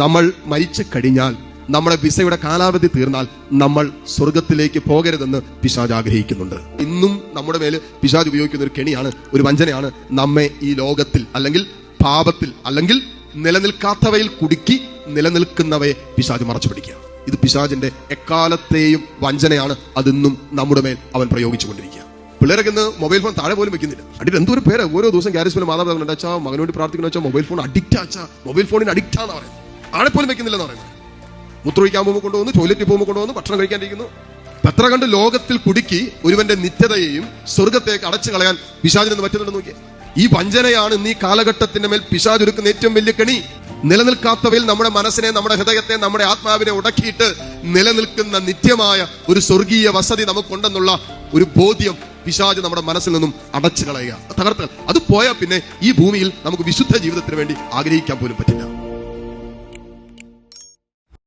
നമ്മൾ മരിച്ചു കഴിഞ്ഞാൽ നമ്മുടെ വിസയുടെ കാലാവധി തീർന്നാൽ നമ്മൾ സ്വർഗത്തിലേക്ക് പോകരുതെന്ന് പിശാജ് ആഗ്രഹിക്കുന്നുണ്ട്. ഇന്നും നമ്മുടെ മേൽ പിശാജ് ഉപയോഗിക്കുന്ന ഒരു കെണിയാണ് ഒരു വഞ്ചനയാണ് നമ്മെ ഈ ലോകത്തിൽ അല്ലെങ്കിൽ പാപത്തിൽ അല്ലെങ്കിൽ നിലനിൽക്കാത്തവയിൽ കുടുക്കി നിലനിൽക്കുന്നവയെ പിശാജ് മറച്ചു പിടിക്കുക ഇത് പിശാജിന്റെ എക്കാലത്തെയും വഞ്ചനയാണ്. അതിന്നും നമ്മുടെ മേൽ അവൻ പ്രയോഗിച്ചുകൊണ്ടിരിക്കുക. പിള്ളേരൊക്കെ ഇന്ന് മൊബൈൽ ഫോൺ താഴെ പോലും വെക്കുന്നില്ല. അടിയിൽ എന്തോ ഒരു പേര്. ഓരോ ദിവസം ഗ്യാരേജ് പോലും മാതാപിതാക്കളുണ്ട്. മകന് വേണ്ടി പ്രാർത്ഥിക്കുന്ന വെച്ചാൽ മൊബൈൽ ഫോൺ അഡിക്റ്റ് ആച്ചാ മൊബൈൽ ഫോണിന് അഡിക്റ്റ് ആണെന്ന് പറയുന്നത്. താഴെ പോലും വെക്കുന്നില്ലെന്ന് പറയുന്നത്. മുത്രൊഴിക്കാൻ പോകുമ്പോൾ കൊണ്ടുവന്നു ടോയ്ലറ്റിൽ പോകുമ്പോൾ കൊണ്ടുവന്നു ഭക്ഷണം കഴിക്കാണ്ടിരിക്കുന്നു. പത്ര കണ്ട് ലോകത്തിൽ കുടുക്കി ഒരുവന്റെ നിത്യതയെയും സ്വർഗത്തേക്ക് അടച്ചു കളയാൻ പിശാചിനെന്ന് പറ്റുന്നുണ്ട് നോക്കിയേ. ഈ വഞ്ചനയാണ് ഇന്ന് ഈ കാലഘട്ടത്തിന്റെ മേൽ പിശാജ് ഒരുക്കുന്ന ഏറ്റവും വലിയ കണി. നിലനിൽക്കാത്തവയിൽ നമ്മുടെ മനസ്സിനെ നമ്മുടെ ഹൃദയത്തെ നമ്മുടെ ആത്മാവിനെ ഉടക്കിയിട്ട് നിലനിൽക്കുന്ന നിത്യമായ ഒരു സ്വർഗീയ വസതി നമുക്കുണ്ടെന്നുള്ള ഒരു ബോധ്യം പിശാജ് നമ്മുടെ മനസ്സിൽ നിന്നും അടച്ചു കളയുക. തകർത്തൽ അത് പോയാൽ പിന്നെ ഈ ഭൂമിയിൽ നമുക്ക് വിശുദ്ധ ജീവിതത്തിന് വേണ്ടി ആഗ്രഹിക്കാൻ പോലും പറ്റില്ല.